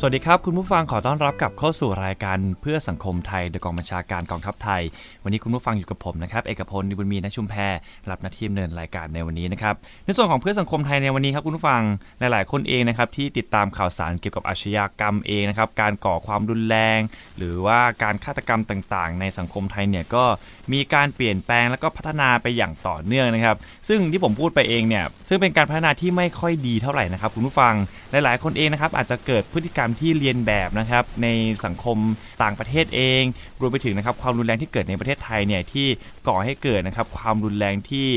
สวัสดีครับ คุณผู้ฟังขอต้อนรับกลับเข้าสู่รายการเพื่อสังคมไทยโดยกองบัญชาการกองทัพไทย วันนี้คุณผู้ฟังอยู่กับผมนะครับเอกพลนิบุญมีนชุมแพรรับหน้าที่ดำเนินรายการในวันนี้นะครับในส่วนของเพื่อสังคมไทยในวันนี้ครับคุณผู้ฟังหลาย ๆ คนเองนะครับที่ติดตามข่าวสารเกี่ยวกับอาชญากรรมเองนะครับการก่อความรุนแรง หรือว่าการฆาตกรรมต่าง ๆ ในสังคมไทยเนี่ยก็ มีการเปลี่ยนแปลงแล้วก็พัฒนาไปอย่างต่อเนื่องนะครับ ซึ่งที่ผมพูดไปเองเนี่ยซึ่งเป็นการพัฒนาที่ไม่ค่อยดีเท่าไหร่นะครับคุณผู้ฟังหลาย ๆ คนเองนะครับอาจจะเกิดพฤติกรรมที่เรียนแบบนะครับในสังคมต่างประเทศเอง รวมไปถึงนะครับความรุนแรงที่เกิดในประเทศไทยเนี่ยที่ก่อให้เกิดนะครับความรุนแรงที่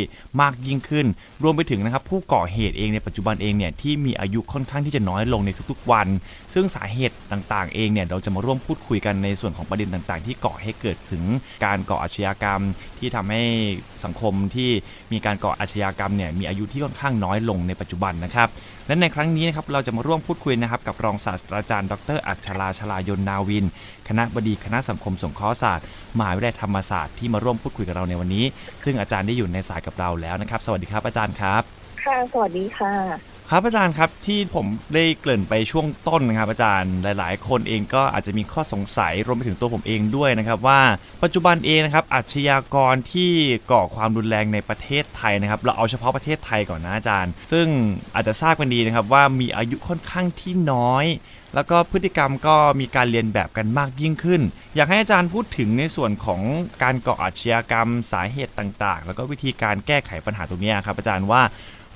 มากยิ่งขึ้น รวมไปถึงนะครับผู้ก่อเหตุเองในปัจจุบันเองเนี่ยที่มีอายุค่อนข้างที่จะน้อยลงในทุกๆวัน ซึ่งสาเหตุต่าง ๆ เองเนี่ยเราจะมาร่วมพูดคุยกันในส่วนของประเด็นต่าง ๆ ที่ก่อให้เกิดถึงการก่ออาชญากรรมที่ทำให้สังคมที่มีการก่ออาชญากรรมเนี่ยมีอายุที่ค่อนข้างน้อยลงในปัจจุบันนะครับ และในครั้งนี้นะครับเราจะมาร่วมพูดคุยนะครับกับรองศาสตราจารย์ ดร อัชราชลายนนาวิน คณะบดีคณะสังคมสงเคราะห์ศาสตร์มหาวิทยาลัยธรรมศาสตร์ที่มาร่วมพูดคุยกับเราในวันนี้ ซึ่งอาจารย์ได้อยู่ในสายกับเราแล้วนะครับ สวัสดีครับอาจารย์ครับ ค่ะ สวัสดีค่ะ ครับอาจารย์ครับที่ผมได้เกริ่นไปช่วงต้นนะครับ อาจารย์หลาย ๆ คนเองก็อาจจะมีข้อสงสัยรวมไปถึงตัวผมเองด้วยนะครับว่าปัจจุบันเองนะครับอาชญากรที่ก่อความรุนแรงในประเทศไทยนะครับ เราเอาเฉพาะประเทศไทยก่อนนะอาจารย์ ซึ่งอาจจะทราบกันดีนะครับว่ามีอายุค่อนข้างที่น้อย แล้วก็พฤติกรรมก็มีการเรียนแบบกันมากยิ่งขึ้น อยากให้อาจารย์พูดถึงในส่วนของการก่ออาชญากรรมสาเหตุต่าง ๆ แล้วก็วิธีการแก้ไขปัญหาตรงนี้ครับอาจารย์ว่า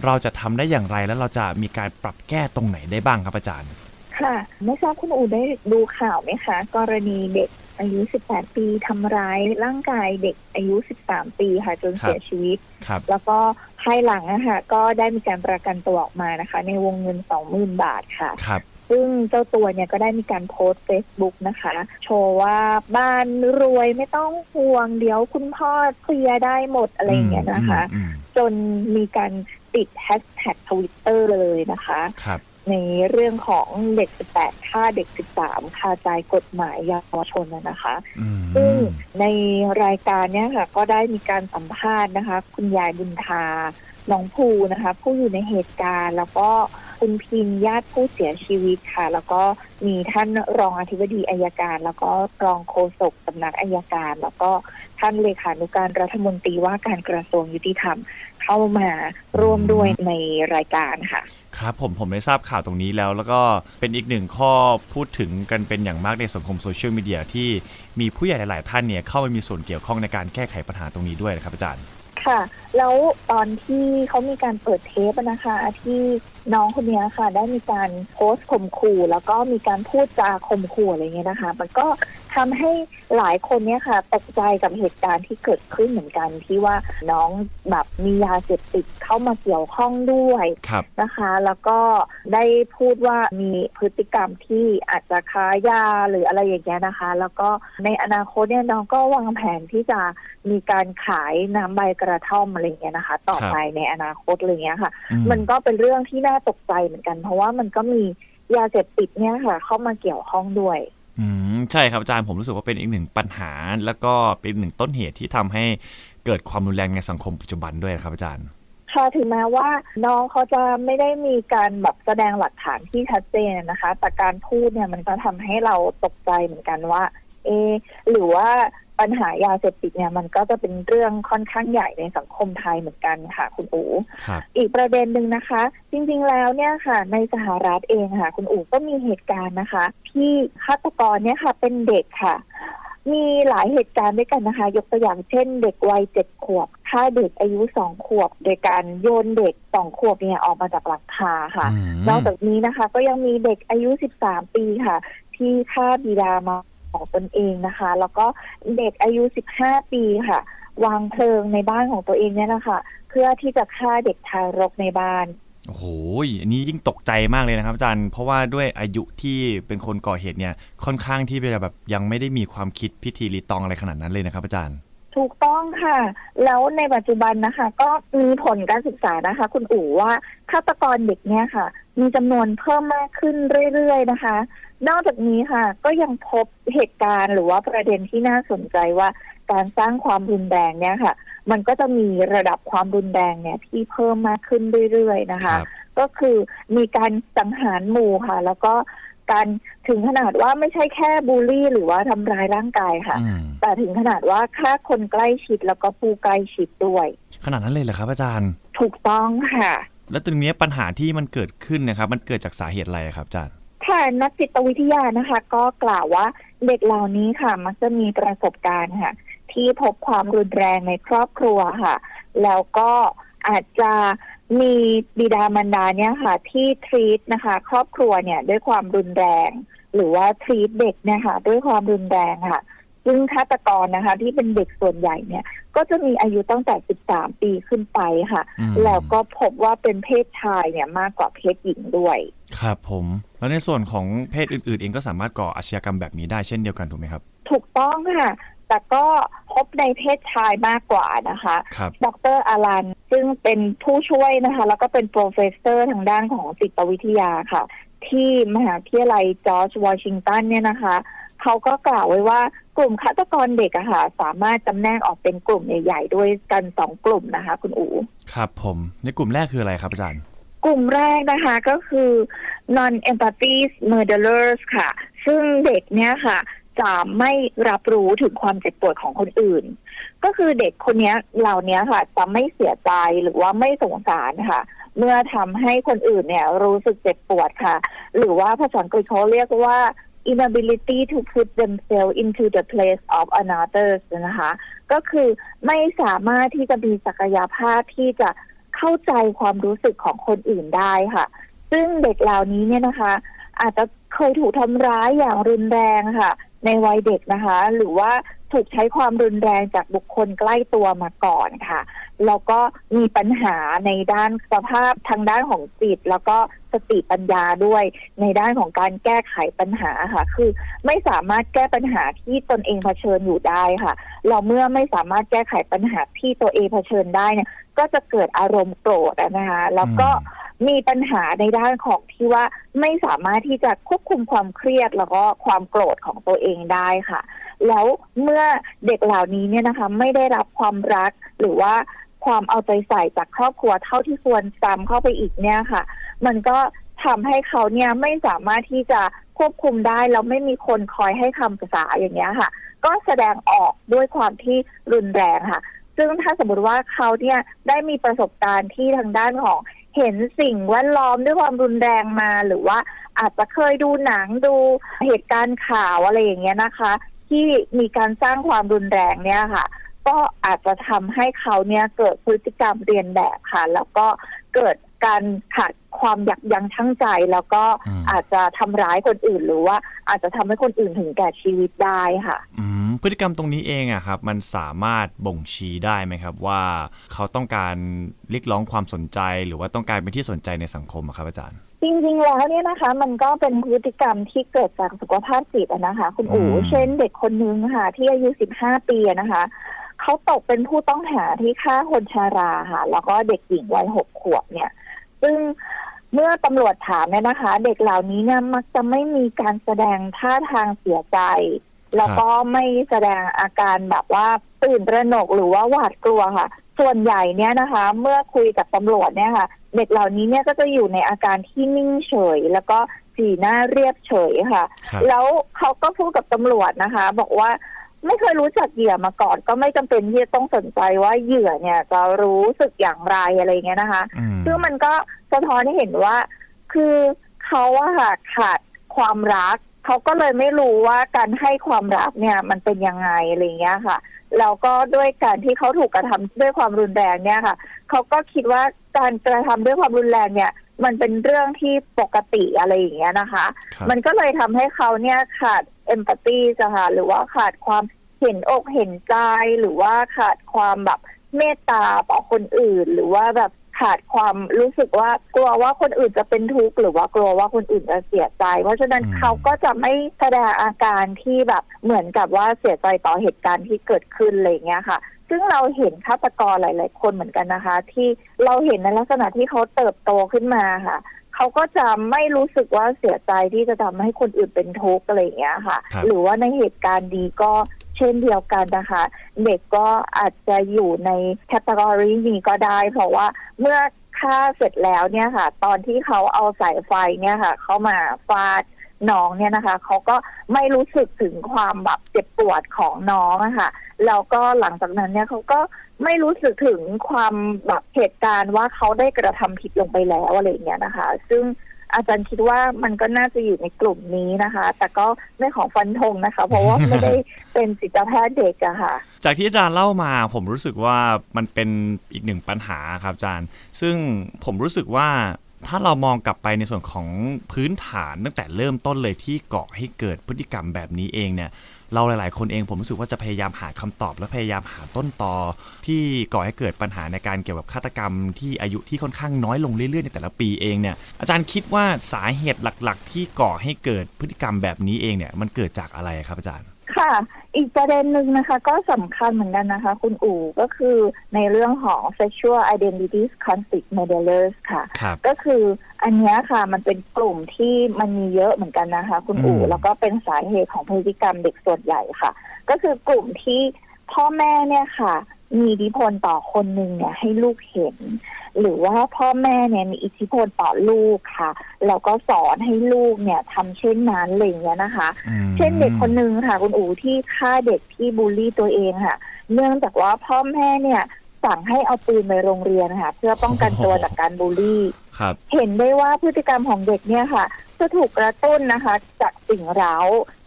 เราจะทำได้อย่างไรแล้วเราจะมีการปรับแก้ตรงไหนได้บ้างครับอาจารย์ ค่ะไม่ทราบคุณอูได้ดูข่าวไหมคะ กรณีเด็กอายุ 18 ปีทำร้ายร่างกายเด็กอายุ 13 ปีค่ะจนครับเสียชีวิตครับแล้วก็ภายหลังนะคะก็ได้มีการประกันตัวออกมานะคะ ในวงเงิน 20,000 บาทค่ะครับซึ่งเจ้าตัวเนี่ยก็ได้มีการโพสต์ Facebook นะคะ โชว์ว่าบ้านรวยไม่ต้องห่วงเดี๋ยวคุณพ่อเคลียร์ได้หมดอะไรอย่างเงี้ยนะคะอืมจนมีการ ติดแฮชแท็กทวิตเตอร์เลยนะคะครับในเรื่องของเด็ก 18ฆ่าเด็ก 13 คาใจกฎหมายเยาวชนนะนะคะอืมซึ่งในรายการเนี้ยค่ะ ก็ได้มีการสัมภาษณ์นะคะ คุณยายบุญทาน้องภูนะคะ ผู้อยู่ในเหตุการณ์แล้วก็ คุณพิมพ์ญาติผู้เสียชีวิตค่ะ แล้วก็มีท่านรองอธิบดีอายการ แล้วก็รองโฆษกสำนักอายการ แล้วก็ท่านเลขานุการรัฐมนตรีว่าการกระทรวงยุติธรรมเข้ามาร่วมด้วยในรายการค่ะ ครับผมผมได้ทราบข่าวตรงนี้แล้ว แล้วก็เป็นอีกหนึ่งข้อพูดถึงกันเป็นอย่างมากในสังคมโซเชียลมีเดียที่มีผู้ใหญ่หลาย ๆ ท่านเนี่ยเข้ามามีส่วนเกี่ยวข้องในการแก้ไขปัญหาตรงนี้ด้วยนะครับอาจารย์ ค่ะ แล้วตอนที่เขามีการเปิดเทปนะคะ ที่น้องคนนี้ค่ะ ได้มีการโพสต์ข่มขู่ แล้วก็มีการพูดจาข่มขู่อะไรเงี้ยนะคะ มันก็ ทำให้หลายคนเนี้ยค่ะตกใจกับเหตุการณ์ที่เกิดขึ้นเหมือนกันที่ว่าน้องแบบมียาเสพติดเข้ามาเกี่ยวข้องด้วยครับนะคะ แล้วก็ได้พูดว่ามีพฤติกรรมที่อาจจะค้ายาหรืออะไรอย่างเงี้ยนะคะ แล้วก็ในอนาคตเนี่ยน้องก็วางแผนที่จะมีการขายน้ำใบกระท่อมอะไรอย่างเงี้ยนะคะ ต่อครับไปในอนาคตอะไรเงี้ยค่ะอืมันก็เป็นเรื่องที่น่าตกใจเหมือนกัน เพราะว่ามันก็มียาเสพติดเนี่ยค่ะ เข้ามาเกี่ยวข้องด้วย อืมใช่ครับอาจารย์ผมรู้สึกว่าเป็นอีกหนึ่งปัญหา แล้วก็เป็นหนึ่งต้นเหตุที่ทำให้เกิดความรุนแรงในสังคมปัจจุบันด้วยครับอาจารย์ค่ะถึงแม้ว่าน้องเขาจะไม่ได้มีการแบบแสดงหลักฐานที่ชัดเจนนะคะ แต่การพูดเนี่ยมันก็ทำให้เราตกใจเหมือนกันว่า เอ หรือว่า ปัญหายาเสพติดเนี่ยมันก็จะเป็นเรื่องค่อนข้างใหญ่ในสังคมไทยเหมือนกันค่ะ คุณอูครับอีกประเด็นหนึ่งนะคะ จริงๆแล้วเนี่ยค่ะ ในสหรัฐเองค่ะ คุณอู๋ก็มีเหตุการณ์นะคะ ที่ฆาตกรเนี่ยค่ะ เป็นเด็กค่ะ มีหลายเหตุการณ์ด้วยกันนะคะ ยกตัวอย่างเช่น เด็กวัยเจ็ดขวบฆ่าเด็กอายุสองขวบ โดยการโยนเด็กสองขวบเนี่ยออกมาจากหลังคาค่ะอืมนอกจากนี้นะคะ ก็ยังมีเด็กอายุ13ปีค่ะ ที่ฆ่าบิดามา ของตนเองนะคะ แล้วก็เด็กอายุ 15 ปีค่ะ วางเพลิงในบ้านของตัวเองเนี่ยนะคะเพื่อที่จะฆ่าเด็กทารกในบ้านโอ้โหอันนี้ยิ่งตกใจมากเลยนะครับอาจารย์ เพราะว่าด้วยอายุที่เป็นคนก่อเหตุเนี่ย ค่อนข้างที่จะแบบยังไม่ได้มีความคิดพิธีรีตองอะไรขนาดนั้นเลยนะครับอาจารย์ ถูกต้องค่ะ แล้วในปัจจุบันนะคะ ก็มีผลการศึกษานะคะ คุณอู๋ว่าฆาตกรเด็กเนี่ยค่ะ มีจำนวนเพิ่มมากขึ้นเรื่อยๆนะคะ นอกจากนี้ค่ะ ก็ยังพบเหตุการณ์หรือว่าประเด็นที่น่าสนใจว่าการสร้างความรุนแรงเนี่ยค่ะ มันก็จะมีระดับความรุนแรงเนี่ยที่เพิ่มมากขึ้นเรื่อยๆนะคะ ก็คือมีการสังหารหมู่ค่ะ แล้วก็ การถึงขนาดว่าไม่ใช่แค่บูลลี่ หรือว่าทำร้ายร่างกายค่ะ อืมแต่ถึงขนาดว่าฆ่าคนใกล้ชิดแล้วก็ผู้ใกล้ชิดด้วย ขนาดนั้นเลยเหรอครับอาจารย์ ถูกต้องค่ะ แล้วตรงนี้ปัญหาที่มันเกิดขึ้นนะครับ มันเกิดจากสาเหตุอะไรครับอาจารย์ ค่ะนักจิตวิทยานะคะ ก็กล่าวว่าเด็กเหล่านี้ค่ะ มักจะมีประสบการณ์ค่ะ ที่พบความรุนแรงในครอบครัวค่ะ แล้วก็อาจจะ มีบิดามารดาเนี่ยค่ะ ที่ทรีตนะคะ ครอบครัวเนี่ยด้วยความรุนแรง หรือว่าทรีตเด็กเนี่ยค่ะ ด้วยความรุนแรงค่ะ ซึ่งฆาตกรนะคะ ที่เป็นเด็กส่วนใหญ่เนี่ย ก็จะมีอายุตั้งแต่ 13 ปีขึ้นไปค่ะ อืม แล้วก็พบว่าเป็นเพศชายเนี่ยมากกว่าเพศหญิงด้วย ครับผม แล้วในส่วนของเพศอื่นๆ เองก็สามารถก่ออาชญากรรมแบบนี้ได้เช่นเดียวกันถูกไหมครับ ถูกต้องค่ะ แต่ก็พบในเพศชายมากกว่านะคะ ครับ ดรอารัน ซึ่งเป็นผู้ช่วยนะคะ แล้วก็เป็นโปรเฟสเซอร์ทางด้านของจิตวิทยาค่ะ ที่มหาวิทยาลัยจอร์จวอชิงตันเนี่ยนะคะเขาก็กล่าวไว้ว่ากลุ่มฆาตกรเด็กอะค่ะ สามารถจำแนกออกเป็นกลุ่มใหญ่ๆด้วยกันสองกลุ่มนะคะ คุณอูครับผมในกลุ่มแรกคืออะไรครับอาจารย์ กลุ่มแรกนะคะก็คือ non empathy murderers ค่ะ ซึ่งเด็กเนี้ยค่ะ จะไม่รับรู้ถึงความเจ็บปวดของคนอื่น ก็คือเด็กคนนี้เหล่านี้ค่ะจะไม่เสียใจหรือว่าไม่สงสารค่ะ เมื่อทำให้คนอื่นเนี่ยรู้สึกเจ็บปวดค่ะ หรือว่าภาษาอังกฤษเขาเรียกว่า inability to put themselves into the place of another นะคะ ก็คือไม่สามารถที่จะมีศักยภาพที่จะเข้าใจความรู้สึกของคนอื่นได้ค่ะ ซึ่งเด็กเหล่านี้เนี่ยนะคะ อาจจะเคยถูกทำร้ายอย่างรุนแรงค่ะ ในวัยเด็กนะคะ หรือว่า ถูกใช้ความรุนแรงจากบุคคลใกล้ตัวมาก่อนค่ะ แล้วก็มีปัญหาในด้านสภาพทางด้านของจิต แล้วก็สติปัญญาด้วยในด้านของการแก้ไขปัญหาค่ะ คือไม่สามารถแก้ปัญหาที่ตนเองเผชิญอยู่ได้ค่ะ เราเมื่อไม่สามารถแก้ไขปัญหาที่ตัวเองเผชิญได้เนี่ย ก็จะเกิดอารมณ์โกรธนะคะแล้วก็มีปัญหาในด้านของที่ว่าไม่สามารถที่จะควบคุมความเครียดแล้วก็ความโกรธของตัวเองได้ค่ะ แล้วเมื่อเด็กเหล่านี้เนี่ยนะคะไม่ได้รับความรักหรือว่าความเอาใจใส่จากครอบครัวเท่าที่ควรจำเข้าไปอีกเนี่ยค่ะ มันก็ทำให้เขาเนี่ยไม่สามารถที่จะควบคุมได้แล้วไม่มีคนคอยให้คำปรึกษาอย่างเงี้ยค่ะ ก็แสดงออกด้วยความที่รุนแรงค่ะ ซึ่งถ้าสมมติว่าเขาเนี่ยได้มีประสบการณ์ที่ทางด้านของเห็นสิ่งแวดล้อมด้วยความรุนแรงมาหรือว่าอาจจะเคยดูหนังดูเหตุการณ์ข่าวอะไรอย่างเงี้ยนะคะ ที่มีการสร้างความรุนแรงเนี่ยค่ะ ก็อาจจะทำให้เขาเนี่ยเกิดพฤติกรรมเรียนแบบค่ะ แล้วก็เกิดการขาดความยับยั้งชั่งใจ แล้วก็อืมอาจจะทำร้ายคนอื่นหรือว่า อาจจะทำให้คนอื่นถึงแก่ชีวิตได้ค่ะอืมพฤติกรรมตรงนี้เองอะครับ มันสามารถบ่งชี้ได้ไหมครับ ว่าเขาต้องการเรียกร้องความสนใจ หรือว่าต้องการเป็นที่สนใจในสังคมอะครับอาจารย์ จริงๆแล้วเนี่ยนะคะ มันก็เป็นพฤติกรรมที่เกิดจากสุขภาพจิตอะนะคะ คุณอู๋อืม เช่นเด็กคนนึงค่ะ ที่อายุ 15 ปีอะนะคะ เขาตกเป็นผู้ต้องหาที่ฆ่าคนชาราค่ะ แล้วก็เด็กหญิงวัยหกขวบเนี่ย ซึ่งเมื่อตำรวจถามเนี่ยนะคะ เด็กเหล่านี้เนี่ยมักจะไม่มีการแสดงท่าทางเสียใจ แล้วก็ไม่แสดงอาการแบบว่าตื่นตระหนกหรือว่าหวาดกลัวค่ะ ส่วนใหญ่เนี่ยนะคะ เมื่อคุยกับตำรวจเนี่ยค่ะ เด็กเหล่านี้เนี่ยก็จะอยู่ในอาการที่นิ่งเฉย แล้วก็สีหน้าเรียบเฉยค่ะครับแล้วเขาก็พูดกับตำรวจนะคะ บอกว่าไม่เคยรู้จักเหยื่อมาก่อน ก็ไม่จำเป็นที่จะต้องสนใจว่าเหยื่อเนี่ยจะรู้สึกอย่างไรอะไรเงี้ยนะคะอืมซึ่งมันก็สะท้อนให้เห็นว่า คือเขาอะค่ะขาดความรัก เขาก็เลยไม่รู้ว่าการให้ความรักเนี่ยมันเป็นยังไงอะไรเงี้ยค่ะแล้วก็ด้วยการที่เขาถูกกระทำด้วยความรุนแรงเนี่ยค่ะ เขาก็คิดว่า การกระทำด้วยความรุนแรงเนี่ย มันเป็นเรื่องที่ปกติอะไรอย่างเงี้ยนะคะครับมันก็เลยทำให้เขาเนี่ยขาดเอมพัตตีจ้ะค่ะหรือว่าขาดความเห็นอกเห็นใจหรือว่าขาดความแบบเมตตาต่อคนอื่น หรือว่าแบบขขาดความรู้สึกว่ากลัวว่าคนอื่นจะเป็นทุกข์หรือว่ากลัวว่าคนอื่นจะเสียใจ เพราะฉะนั้นอืมเขาก็จะไม่แสดงอาการที่แบบเหมือนกับว่าเสียใจต่อเหตุการณ์ที่เกิดขึ้นอะไรอย่างเงี้ยค่ะ ซึ่งเราเห็นฆาตกรหลาย ๆ คนเหมือนกันนะคะ ที่เราเห็นในลักษณะที่เขาเติบโตขึ้นมาค่ะเขาก็จะไม่รู้สึกว่าเสียใจที่จะทำให้คนอื่นเป็นทุกข์อะไรอย่างเงี้ยค่ะครับหรือว่าในเหตุการณ์ดีก็เช่นเดียวกันนะคะ เด็กก็อาจจะอยู่ในแคตตากรีนี้ก็ได้ เพราะว่าเมื่อฆ่าเสร็จแล้วเนี่ยค่ะ ตอนที่เขาเอาสายไฟเนี่ยค่ะ เข้ามาฟาด น้องเนี่ยนะคะเขาก็ไม่รู้สึกถึงความแบบเจ็บปวดของน้องอะค่ะแล้วก็หลังจากนั้นเนี่ยเขาก็ไม่รู้สึกถึงความแบบเหตุการณ์ว่าเขาได้กระทำผิดลงไปแล้วอะไรอย่างเงี้ยนะคะ ซึ่งอาจารย์คิดว่ามันก็น่าจะอยู่ในกลุ่มนี้นะคะ แต่ก็ไม่ของฟันธงนะคะ เพราะว่าไม่ได้เป็นจิตแพทย์เด็กอะค่ะ จากที่อาจารย์เล่ามาผมรู้สึกว่ามันเป็นอีกหนึ่งปัญหาครับอาจารย์ ซึ่งผมรู้สึกว่า ถ้าเรามองกลับไปในส่วนของพื้นฐานตั้งแต่เริ่มต้นเลยที่เก่อให้เกิดพฤติกรรมแบบนี้เองเนี่ยเราหลาย ๆ คนเองผมรู้สึกว่าจะพยายามหาคำตอบ และพยายามหาต้นตอที่ก่อให้เกิดปัญหาในการเกี่ยวกับฆาตกรรม ที่อายุที่ค่อนข้างน้อยลงเรื่อย ๆ ในแต่ละปีเองเนี่ยอาจารย์คิดว่าสาเหตุหลัก ๆ ที่ก่อให้เกิดพฤติกรรมแบบนี้เองเนี่ยมันเกิดจากอะไรครับอาจารย์ ค่ะ อีกประเด็นหนึ่งนะคะ ก็สำคัญเหมือนกันนะคะ คุณอู๋ก็คือในเรื่องของ sexual identities conflict modelers ค่ะครับก็คืออันเนี้ยค่ะมันเป็นกลุ่มที่มันมีเยอะเหมือนกันนะคะ คุณอู๋อืมแล้วก็เป็นสาเหตุของพฤติกรรมเด็กส่วนใหญ่ค่ะ ก็คือกลุ่มที่พ่อแม่เนี่ยค่ะ มีอิทธิพลต่อคนหนึ่งเนี่ยให้ลูกเห็น หรือว่าพ่อแม่เนี่ยมีอิทธิพลต่อลูกค่ะแล้วก็สอนให้ลูกเนี่ยทำเช่นนั้นอะไรอย่างเงี้ยนะคะอืมเช่นเด็กคนหนึ่งค่ะ คุณอูที่ฆ่าเด็กที่บูลลี่ตัวเองค่ะ เนื่องจากว่าพ่อแม่เนี่ยสั่งให้เอาปืนไปโรงเรียนค่ะ เพื่อป้องกันตัวจากการบูลลี่ครับเห็นได้ว่าพฤติกรรมของเด็กเนี่ยค่ะ จะถูกกระตุ้นนะคะ จากสิ่งเร้า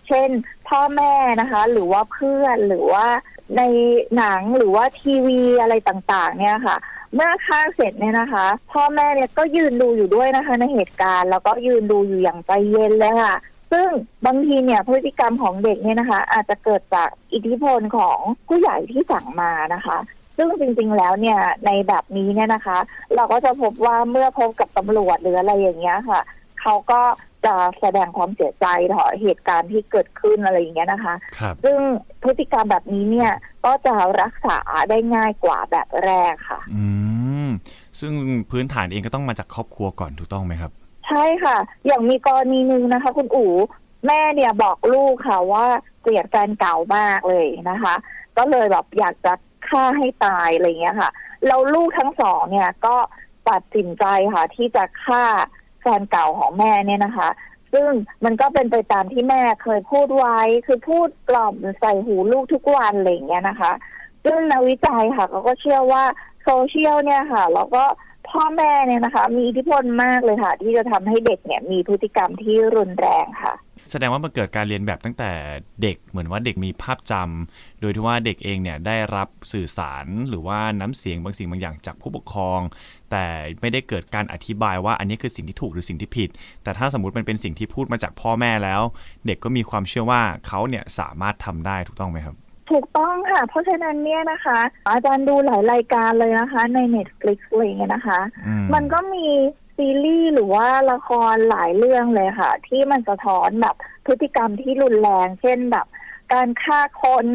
เช่น พ่อแม่นะคะ หรือว่าเพื่อนหรือว่า ในหนังหรือว่าทีวีอะไรต่างๆ เนี่ยค่ะ เมื่อฆ่าเสร็จเนี่ยนะคะ พ่อแม่เนี่ยก็ยืนดูอยู่ด้วยนะคะ ในเหตุการณ์ แล้วก็ยืนดูอยู่อย่างใจเย็นเลยค่ะ ซึ่งบางทีเนี่ยพฤติกรรมของเด็กเนี่ยนะคะ อาจจะเกิดจากอิทธิพลของผู้ใหญ่ที่สั่งมานะคะซึ่งจริงๆ แล้วเนี่ยในแบบนี้เนี่ยนะคะ เราก็จะพบว่าเมื่อพบกับตำรวจหรืออะไรอย่างเงี้ยค่ะ เขาก็ จะแสดงความเสียใจต่อเหตุการณ์ที่เกิดขึ้นอะไรอย่างเงี้ยนะคะ ครับ ซึ่งพฤติกรรมแบบนี้เนี่ยก็จะรักษาได้ง่ายกว่าแบบแรกค่ะ อืม ซึ่งพื้นฐานเองก็ต้องมาจากครอบครัวก่อนถูกต้องไหมครับ ใช่ค่ะ อย่างมีกรณีหนึ่งนะคะ คุณอู๋แม่เนี่ยบอกลูกค่ะว่าเกลียดแฟนเก่ามากเลยนะคะ ก็เลยแบบอยากจะฆ่าให้ตายอะไรอย่างเงี้ยค่ะแล้วลูกทั้งสองเนี่ยก็ตัดสินใจค่ะที่จะฆ่าแฟนเก่าของแม่เนี่ยนะคะ ซึ่งมันก็เป็นไปตามที่แม่เคยพูดไว้ คือพูดกล่อมใส่หูลูกทุกวันอะไรอย่างเงี้ยนะคะ ซึ่งนักวิจัยค่ะเขาก็เชื่อว่าโซเชียลเนี่ยค่ะ แล้วก็พ่อแม่เนี่ยนะคะ มีอิทธิพลมากเลยค่ะ ที่จะทำให้เด็กเนี่ยมีพฤติกรรมที่รุนแรงค่ะ แสดงว่ามันเกิดการเรียนแบบตั้งแต่เด็กเหมือนว่าเด็กมีภาพจำโดยที่ว่าเด็กเองเนี่ยได้รับสื่อสารหรือว่าน้ำเสียงบางสิ่งบางอย่างจากผู้ปกครอง แต่ไม่ได้เกิดการอธิบายว่าอันนี้คือสิ่งที่ถูกหรือสิ่งที่ผิด แต่ถ้าสมมติมันเป็นสิ่งที่พูดมาจากพ่อแม่แล้ว เด็กก็มีความเชื่อว่าเขาเนี่ยสามารถทำได้ถูกต้องไหมครับถูกต้องค่ะ เพราะฉะนั้นเนี่ยนะคะ อาจารย์ดูหลายรายการเลยนะคะ ใน Netflix อะไรอย่างเงี้ยนะคะอืมมันก็มี ซีรีส์หรือว่าละครหลายเรื่องเลยค่ะ ที่มันสะท้อนแบบพฤติกรรมที่รุนแรง เช่นแบบ การฆ่าคน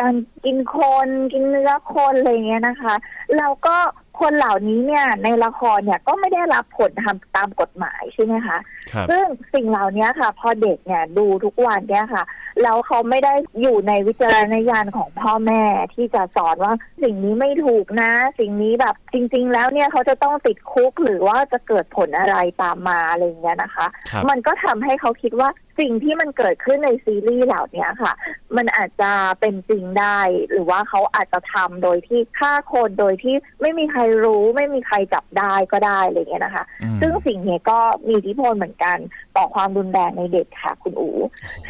การกินคน กินเนื้อคนอะไรอย่างเงี้ยนะคะแล้วก็ คนเหล่านี้เนี่ยในละครเนี่ยก็ไม่ได้รับผลทำตามกฎหมายใช่ไหมคะ ครับซึ่งสิ่งเหล่านี้ค่ะ พอเด็กเนี่ยดูทุกวันเนี่ยค่ะแล้วเขาไม่ได้อยู่ในวิจารณญาณของพ่อแม่ที่จะสอนว่าสิ่งนี้ไม่ถูกนะ สิ่งนี้แบบจริง ๆ แล้วเนี่ยเขาจะต้องติดคุกหรือว่าจะเกิดผลอะไรตามมาอะไรอย่างเงี้ยนะคะ ครับ มันก็ทำให้เขาคิดว่า สิ่งที่มันเกิดขึ้นในซีรีส์เหล่านี้ค่ะ มันอาจจะเป็นจริงได้ หรือว่าเขาอาจจะทำโดยที่ฆ่าคนโดยที่ไม่มีใครรู้ ไม่มีใครจับได้ก็ได้อะไรอย่างเงี้ยนะคะอืมซึ่งสิ่งนี้ก็มีอิทธิพลเหมือนกันต่อความรุนแรงในเด็กค่ะ คุณอู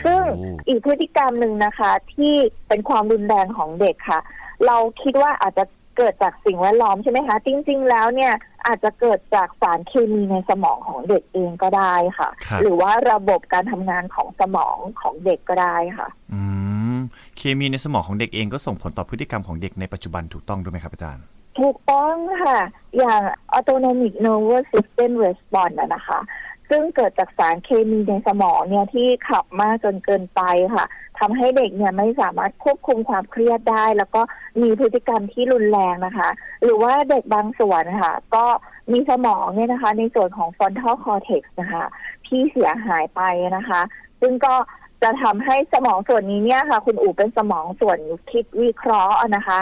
ซึ่งโอ้อีกพฤติกรรมหนึ่งนะคะ ที่เป็นความรุนแรงของเด็กค่ะ เราคิดว่าอาจจะ เกิดจากสิ่งแวดล้อมใช่ไหมคะ จริง ๆ แล้วเนี่ยอาจจะเกิดจากสารเคมีในสมองของเด็กเองก็ได้ค่ะ ครับ หรือว่าระบบการทำงานของสมองของเด็กก็ได้ค่ะ อืมเคมีในสมองของเด็กเองก็ส่งผลต่อพฤติกรรมของเด็กในปัจจุบันถูกต้องด้วยไหมครับอาจารย์ ถูกต้องค่ะ อย่าง autonomic nervous system response อะนะคะ ซึ่งเกิดจากสารเคมีในสมองเนี่ยที่ขับมากจนเกินไปค่ะทำให้เด็กเนี่ยไม่สามารถควบคุมความเครียดได้ แล้วก็มีพฤติกรรมที่รุนแรงนะคะ หรือว่าเด็กบางส่วนค่ะ ก็มีสมองเนี่ยนะคะ ในส่วนของ frontal cortex นะคะ ที่เสียหายไปนะคะ ซึ่งก็จะทำให้สมองส่วนนี้เนี่ยค่ะ คุณอู๋เป็นสมองส่วนคิดวิเคราะห์นะคะ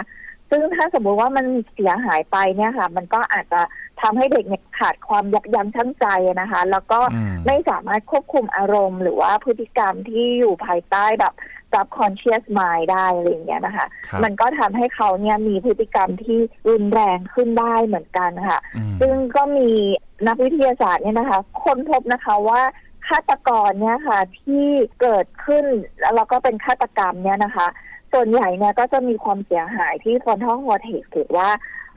ซึ่งถ้าสมมุติว่ามันเสียหายไปเนี่ยค่ะ มันก็อาจจะ ทำให้เด็กเนี่ยขาดความยับยั้งชั่งใจนะคะ แล้วก็อืมไม่สามารถควบคุมอารมณ์ หรือว่าพฤติกรรมที่อยู่ภายใต้แบบ subconscious mind ได้อะไรอย่างเงี้ยนะคะครับมันก็ทำให้เขาเนี่ยมีพฤติกรรมที่รุนแรงขึ้นได้เหมือนกันค่ะอืมซึ่งก็มีนักวิทยาศาสตร์เนี่ยนะคะ ค้นพบนะคะว่าฆาตกรเนี่ยค่ะที่เกิดขึ้นแล้วก็เป็นฆาตกรรมเนี่ยนะคะ ส่วนใหญ่เนี่ยก็จะมีความเสียหายที่ frontal cortex หรือว่า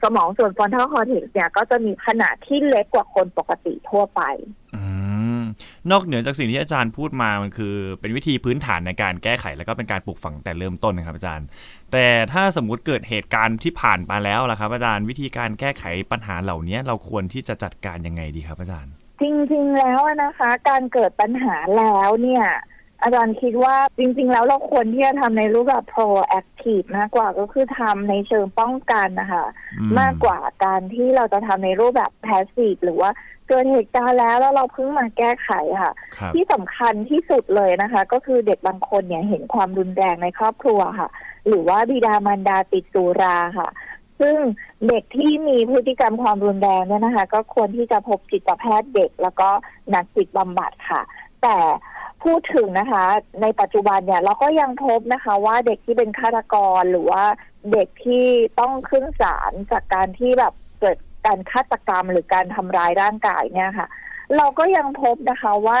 สมองส่วน frontal cortex เนี่ยก็จะมีขนาดที่เล็กกว่าคนปกติทั่วไปอืมนอกเหนือจากสิ่งที่อาจารย์พูดมามันคือ เป็นวิธีพื้นฐานในการแก้ไข แล้วก็เป็นการปลูกฝังแต่เริ่มต้นนะครับอาจารย์ แต่ถ้าสมมุติเกิดเหตุการณ์ที่ผ่านมาแล้วล่ะครับอาจารย์วิธีการแก้ไขปัญหาเหล่านี้เราควรที่จะจัดการยังไงดีครับอาจารย์ จริงๆแล้วอะนะคะ การเกิดปัญหาแล้วเนี่ย อาจารย์คิดว่าจริง ๆ แล้วเราควรที่จะทำในรูปแบบ proactive มากกว่าก็คือทำในเชิงป้องกันนะคะอืมากกว่าการที่เราจะทำในรูปแบบ passive หรือว่าเกิดเหตุการณ์แล้วแล้วเราเพิ่งมาแก้ไขค่ะครับที่สำคัญที่สุดเลยนะคะ ก็คือเด็กบางคนเนี่ยเห็นความรุนแรงในครอบครัวค่ะ หรือว่าบิดามารดาติดสุราค่ะ ซึ่งเด็กที่มีพฤติกรรมความรุนแรงเนี่ยนะคะ ก็ควรที่จะพบจิตแพทย์เด็กแล้วก็นักจิตบำบัดค่ะ แต่ พูดถึงนะคะ ในปัจจุบันเนี่ยเราก็ยังพบนะคะว่าเด็กที่เป็นฆาตกรหรือว่าเด็กที่ต้องขึ้นศาลจากการที่แบบเกิดการฆาตกรรมหรือการทำร้ายร่างกายเนี่ยค่ะ เราก็ยังพบนะคะว่า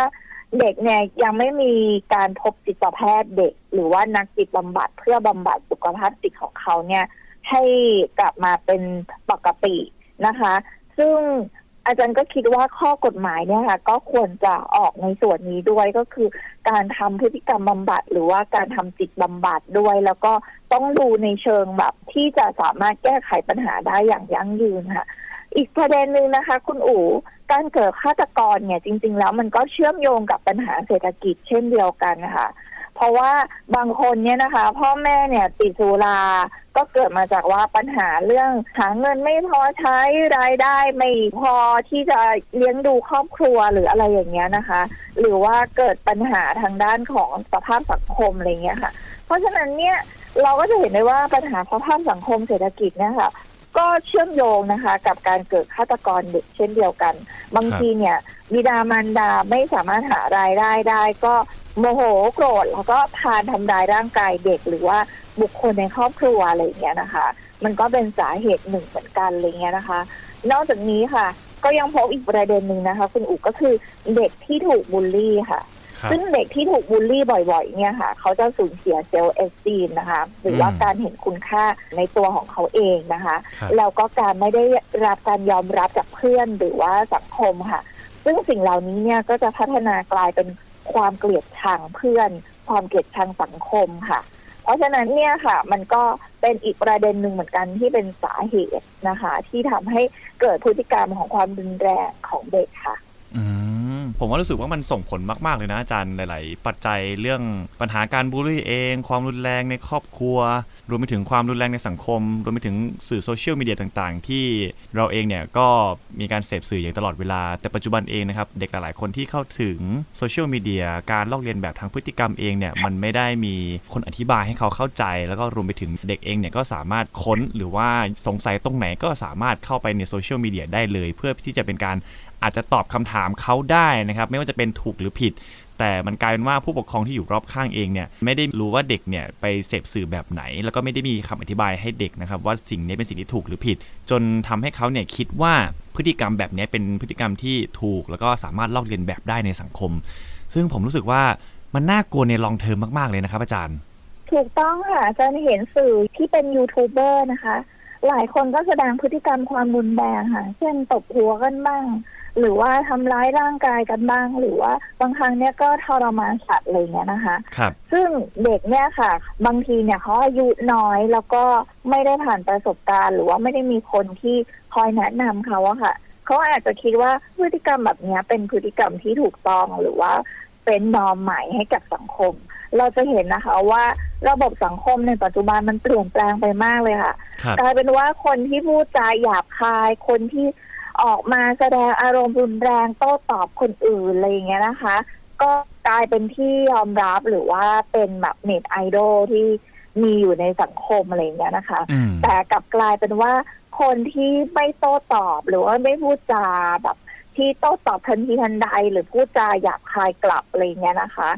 เด็กเนี่ยยังไม่มีการพบจิตแพทย์เด็ก หรือว่านักจิตบำบัดเพื่อบำบัดสุขภาพจิตของเขาเนี่ย ให้กลับมาเป็นปกตินะคะ ซึ่ง อาจารย์ก็คิดว่าข้อกฎหมายเนี่ยค่ะก็ควรจะออกในส่วนนี้ด้วยก็คือ การทำพฤติกรรมบำบัด หรือว่าการทำจิตบำบัดด้วย แล้วก็ต้องดูในเชิงแบบที่จะสามารถแก้ไขปัญหาได้อย่างยั่งยืนค่ะ อีกประเด็นหนึ่งนะคะ คุณอู๋การเกิดฆาตกรเนี่ยจริง ๆ แล้วมันก็เชื่อมโยงกับปัญหาเศรษฐกิจเช่นเดียวกันนะคะ เพราะว่าบางคนเนี่ยนะคะ พ่อแม่เนี่ยติดสุราก็เกิดมาจากว่าปัญหาเรื่องหาเงินไม่พอใช้รายได้ไม่พอที่จะเลี้ยงดูครอบครัวหรืออะไรอย่างเงี้ยนะคะ หรือว่าเกิดปัญหาทางด้านของสภาพสังคมอะไรเงี้ยค่ะ เพราะฉะนั้นเนี่ยเราก็จะเห็นได้ว่าปัญหาสภาพสังคมเศรษฐกิจเนี่ยค่ะก็เชื่อมโยงนะคะ กับการเกิดฆาตกรเด็กเช่นเดียวกัน บางทีเนี่ยบิดามารดาไม่สามารถหารายได้ได้ ก็ โมโหโกรธแล้วก็พาทำร้ายร่างกายเด็กหรือว่าบุคคลในครอบครัวอะไรอย่างเงี้ยนะคะ มันก็เป็นสาเหตุหนึ่งเหมือนกันอะไรเงี้ยนะคะ นอกจากนี้ค่ะ ก็ยังพบอีกประเด็นหนึ่งนะคะ คุณอุก็คือเด็กที่ถูกบูลลี่ค่ะครับซึ่งเด็กที่ถูกบูลลี่บ่อยๆ เนี่ยค่ะ เขาจะสูญเสียเซลล์เอสตีมนะคะ หรือว่าอืมการเห็นคุณค่าในตัวของเขาเองนะคะครับแล้วก็การไม่ได้รับการยอมรับจากเพื่อนหรือว่าสังคมค่ะ ซึ่งสิ่งเหล่านี้เนี่ยก็จะพัฒนากลายเป็น ความเกลียดชังเพื่อน ความเกลียดชังสังคมค่ะ เพราะฉะนั้นเนี่ยค่ะ มันก็เป็นอีกประเด็นหนึ่งเหมือนกันที่เป็นสาเหตุนะคะ ที่ทำให้เกิดพฤติกรรมของความรุนแรงของเด็กค่ะ อืมผมว่ารู้สึกว่ามันส่งผลมาก ๆ เลยนะอาจารย์หลาย ๆ ปัจจัยเรื่องปัญหาการบูลลี่เอง ความรุนแรงในครอบครัว รวมไปถึงความรุนแรงในสังคม รวมไปถึงสื่อโซเชียลมีเดียต่างๆ ที่เราเองเนี่ยก็มีการเสพสื่ออย่างตลอดเวลา แต่ปัจจุบันเองนะครับ เด็กหลายๆคนที่เข้าถึงโซเชียลมีเดียการลอกเลียนแบบทางพฤติกรรมเองเนี่ยมันไม่ได้มีคนอธิบายให้เขาเข้าใจ แล้วก็รวมไปถึงเด็กเองเนี่ยก็สามารถค้นหรือว่าสงสัยตรงไหนก็สามารถเข้าไปในโซเชียลมีเดียได้เลย เพื่อที่จะเป็นการอาจจะตอบคำถามเขาได้นะครับ ไม่ว่าจะเป็นถูกหรือผิด แต่มันกลายเป็นว่าผู้ปกครองที่อยู่รอบข้างเองเนี่ยไม่ได้รู้ว่าเด็กเนี่ยไปเสพสื่อแบบไหน แล้วก็ไม่ได้มีคำอธิบายให้เด็กนะครับว่าสิ่งนี้เป็นสิ่งที่ถูกหรือผิด จนทำให้เขาเนี่ยคิดว่าพฤติกรรมแบบนี้เป็นพฤติกรรมที่ถูก แล้วก็สามารถลอกเลียนแบบได้ในสังคม ซึ่งผมรู้สึกว่ามันน่ากลัวในลองเทอมมากๆเลยนะครับ อาจารย์ ถูกต้องค่ะอาจารย์เห็นสื่อที่เป็นยูทูบเบอร์นะคะ หลายคนก็แสดงพฤติกรรมความรุนแรงค่ะ เช่นตบหัวกันบ้าง หรือว่าทำร้ายร่างกายกันบ้าง หรือว่าบางครั้งเนี่ยก็ทรมานสัตว์อะไรเงี้ยนะคะครับซึ่งเด็กเนี่ยค่ะ บางทีเนี่ยเขาอายุน้อยแล้วก็ไม่ได้ผ่านประสบการณ์ หรือว่าไม่ได้มีคนที่คอยแนะนำเขาอะค่ะเขาอาจจะคิดว่าพฤติกรรมแบบเนี้ยเป็นพฤติกรรมที่ถูกต้องหรือว่าเป็นนอมใหม่ให้กับสังคม เราจะเห็นนะคะว่าระบบสังคมในปัจจุบันมันเปลี่ยนแปลงไปมากเลยค่ะครับกลายเป็นว่าคนที่พูดจาหยาบคาย คนที่ ออกมาแสดงอารมณ์รุนแรงโต้ตอบคนอื่นอะไรอย่างเงี้ยนะคะ ก็กลายเป็นที่ยอมรับหรือว่าเป็นแบบเน็ตไอดอลที่มีอยู่ในสังคมอะไรอย่างเงี้ยนะคะอืมแต่กลับกลายเป็นว่าคนที่ไม่โต้ตอบหรือว่าไม่พูดจาแบบที่โต้ตอบทันทีทันใดหรือพูดจาหยาบคายกลับอะไรอย่างเงี้ยนะคะ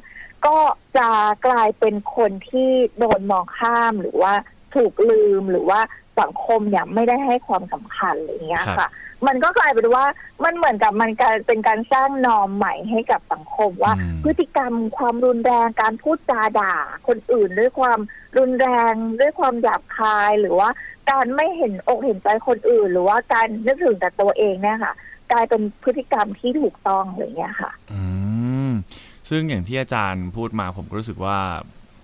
ก็จะกลายเป็นคนที่โดนมองข้ามหรือว่า ถูกลืมหรือว่าสังคมเนี่ยไม่ได้ให้ความสำคัญอะไรอย่างเงี้ยครับค่ะ มันก็กลายเป็นว่ามันเหมือนกับมันกลายเป็นการสร้างนอมใหม่ให้กับสังคมว่าอืมพฤติกรรมความรุนแรงการพูดจาด่า คนอื่นด้วยความรุนแรงด้วยความหยาบคายหรือว่า การไม่เห็นอกเห็นใจคนอื่น หรือว่าการนึกถึงแต่ตัวเองเนี่ยค่ะ กลายเป็นพฤติกรรมที่ถูกต้องอะไรอย่างเงี้ยค่ะ อืมซึ่งอย่างที่อาจารย์พูดมาผมก็รู้สึกว่า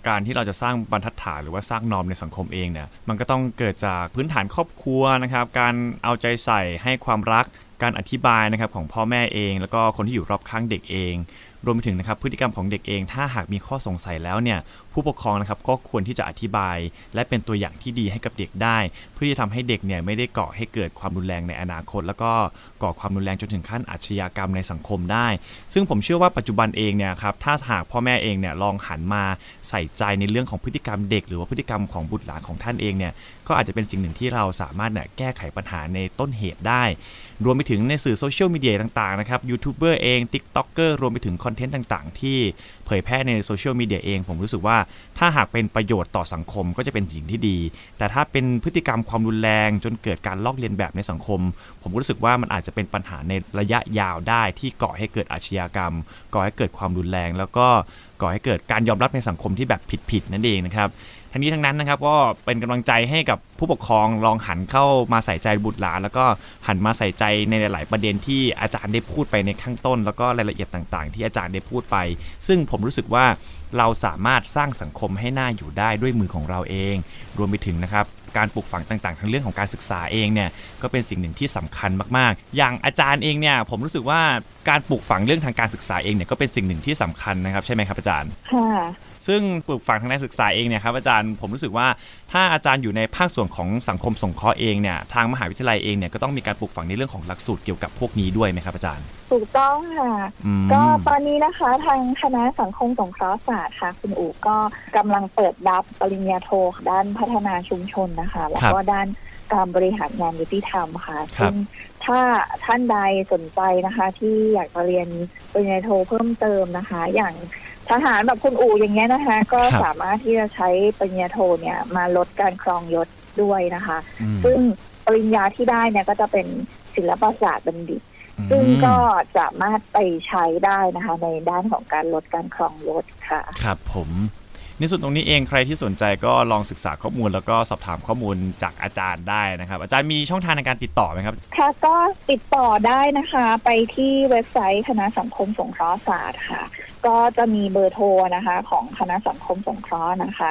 การที่เราจะสร้างบรรทัดฐานหรือว่าสร้างนอมในสังคมเองเนี่ยมันก็ต้องเกิดจากพื้นฐานครอบครัวนะครับ การเอาใจใส่ให้ความรักการอธิบายนะครับของพ่อแม่เอง แล้วก็คนที่อยู่รอบข้างเด็กเอง รวมไปถึงนะครับพฤติกรรมของเด็กเอง ถ้าหากมีข้อสงสัยแล้วเนี่ย ผู้ปกครองนะครับก็ควรที่จะอธิบาย และเป็นตัวอย่างที่ดีให้กับเด็กได้ เพื่อที่จะทำให้เด็กเนี่ยไม่ได้ก่อให้เกิดความรุนแรงในอนาคต แล้วก็ก่อความรุนแรงจนถึงขั้นอาชญากรรมในสังคมได้ ซึ่งผมเชื่อว่าปัจจุบันเองเนี่ยครับถ้าหากพ่อแม่เองเนี่ยลองหันมาใส่ใจในเรื่องของพฤติกรรมเด็ก หรือว่าพฤติกรรมของบุตรหลานของท่านเองเนี่ยก็อาจจะเป็นสิ่งหนึ่งที่เราสามารถเนี่ยแก้ไขปัญหาในต้นเหตุได้ รวมไปถึงในสื่อโซเชียลมีเดียต่างๆนะครับยูทูบเบอร์เองติ๊กต็อกเกอร์รวมไปถึงคอนเทนต์ต่างๆ ที่ เผยแพร่ในโซเชียลมีเดียเอง ผมรู้สึกว่าถ้าหากเป็นประโยชน์ต่อสังคมก็จะเป็นสิ่งที่ดี แต่ถ้าเป็นพฤติกรรมความรุนแรงจนเกิดการลอกเลียนแบบในสังคม ผมรู้สึกว่ามันอาจจะเป็นปัญหาในระยะยาวได้ที่ก่อให้เกิดอาชญากรรม ก่อให้เกิดความรุนแรง แล้วก็ก่อให้เกิดการยอมรับในสังคมที่แบบผิดๆนั่นเองนะครับ ทั้งนี้ทั้งนั้นนะครับก็เป็นกำลังใจให้กับผู้ปกครองลองหันเข้ามาใส่ใจบุตรหลาน แล้วก็หันมาใส่ใจในหลาย ๆ ประเด็นที่อาจารย์ได้พูดไปในข้างต้น แล้วก็รายละเอียดต่างๆ ที่อาจารย์ได้พูดไป ซึ่งผมรู้สึกว่าเราสามารถสร้างสังคมให้น่าอยู่ได้ด้วยมือของเราเอง รวมไปถึงนะครับ การปลูกฝังต่างๆ ทั้งเรื่องของการศึกษาเองเนี่ยก็เป็นสิ่งหนึ่งที่สำคัญมากๆ อย่างอาจารย์เองเนี่ยผมรู้สึกว่าการปลูกฝังเรื่องทางการศึกษาเองเนี่ยก็เป็นสิ่งหนึ่งที่สำคัญนะครับใช่ไหมครับอาจารย์ค่ะซึ่งปลูกฝังทางด้านศึกษาเองเนี่ยครับอาจารย์ผมรู้สึกว่าถ้าอาจารย์อยู่ในภาคส่วนของสังคมสงเคราะห์เองเนี่ยทางมหาวิทยาลัยเองเนี่ยก็ต้องมีการปลูกฝังในเรื่องของหลักสูตรเกี่ยวกับพวกนี้ด้วยไหมครับอาจารย์ถูกต้องค่ะ อืม ก็ตอนนี้นะคะ ทางคณะสังคมสงเคราะห์ศาสตร์ค่ะ คุณอู๋ก็กำลังเปิดรับปริญญาโทด้านพัฒนาชุมชนนะคะ แล้วก็ด้านการบริหารงานยุติธรรมค่ะครับ ซึ่งถ้าท่านใดสนใจนะคะ ที่อยากจะเรียนปริญญาโทเพิ่มเติมนะคะ อย่างทหารแบบคุณอู๋อย่างเงี้ยนะคะ ก็สามารถที่จะใช้ปริญญาโทเนี่ยมาลดการครองยศด้วยนะคะ อืมซึ่งปริญญาที่ได้เนี่ยก็จะเป็นศิลปศาสตร์บัณฑิต ซึ่งก็สามารถไปใช้ได้นะคะ ในด้านของการลดการครองยศค่ะ ครับผมในส่วนตรงนี้เองใครที่สนใจก็ลองศึกษาข้อมูลแล้วก็สอบถามข้อมูลจากอาจารย์ได้นะครับ อาจารย์มีช่องทางในการติดต่อไหมครับค่ะก็ติดต่อได้นะคะ ไปที่เว็บไซต์คณะสังคมสงเคราะห์ศาสตร์ค่ะ ก็จะมีเบอร์โทรนะคะ ของคณะสังคมสงเคราะห์นะคะ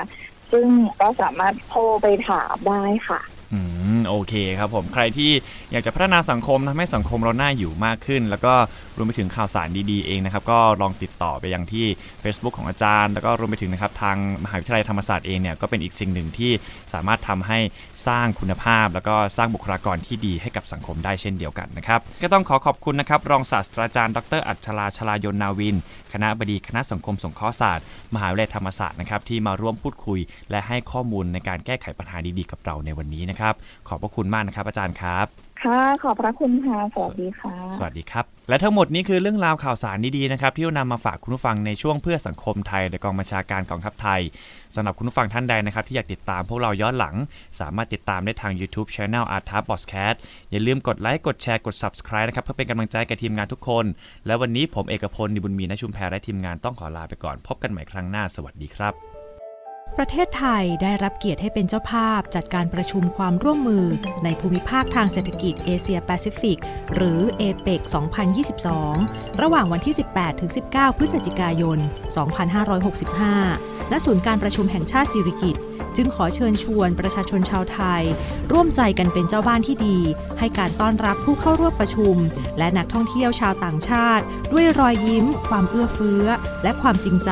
ซึ่งก็สามารถโทรไปถามได้ค่ะ อืมโอเคครับผมใครที่ อยากจะพัฒนาสังคมทำให้สังคมเราหน่าอยู่มากขึ้น แล้วก็รวมไปถึงข่าวสารดีๆเองนะครับก็ลองติดต่อไปยังที่ Facebook ของอาจารย์ แล้วก็รวมไปถึงนะครับทางมหาวิทยาลัยธรรมศาสตร์เองเนี่ยก็เป็นอีกสิ่งหนึ่งที่สามารถทำให้สร้างคุณภาพ แล้วก็สร้างบุคลากรที่ดีให้กับสังคมได้เช่นเดียวกันนะครับก็ต้องขอขอบคุณนะครับรองศาสตราจารย์ ดรอัชราชลายนนาวิน คณะบดีคณะสังคมสงเคราะห์ศาสตร์ มหาวิทยาลัยธรรมศาสตร์นะครับที่มาร่วมพูดคุย และให้ข้อมูลในการแก้ไขปัญหาดีๆกับเราในวันนี้นะครับขอบพระคุณมากนะครับอาจารย์ครับค่ะขอบพระคุณค่ะสวัสดีค่ะ สวัสดีครับ และทั้งหมดนี้คือเรื่องราวข่าวสารดีๆนะครับ ที่เรานำมาฝากคุณผู้ฟังในช่วงเพื่อสังคมไทยในกองบัญชาการกองทัพไทยสำหรับคุณผู้ฟังท่านใดนะครับ ที่อยากติดตามพวกเราย้อนหลัง สามารถติดตามได้ทาง YouTube Channel Art a p b o s c a t อย่าลืมกดไลค์กดแชร์กด Subscribe นะครับเพื่อเป็นกำลังใจกับทีมงานทุกคน และวันนี้ผมเอกพลนิบุญมีนชุมแพรและทีมงานต้องขอลาไปก่อน พบกันใหม่ครั้งหน้าสวัสดีครับ ประเทศไทยได้รับเกียรติให้เป็นเจ้าภาพจัดการประชุมความร่วมมือในภูมิภาคทางเศรษฐกิจเอเชียแปซิฟิก หรือเอเปก2022 ระหว่างวันที่ 18-19 พฤศจิกายน 2565 ณ ศูนย์การประชุมแห่งชาติสิริกิติ์ จึงขอเชิญชวนประชาชนชาวไทย ร่วมใจกันเป็นเจ้าบ้านที่ดี ให้การต้อนรับผู้เข้าร่วมประชุม และนักท่องเที่ยวชาวต่างชาติ ด้วยรอยยิ้ม ความเอื้อเฟื้อ และความจริงใจ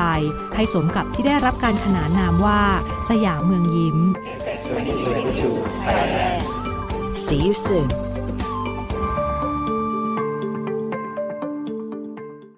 ให้สมกับที่ได้รับการขนานนามว่า สยามเมืองยิ้ม See you soon.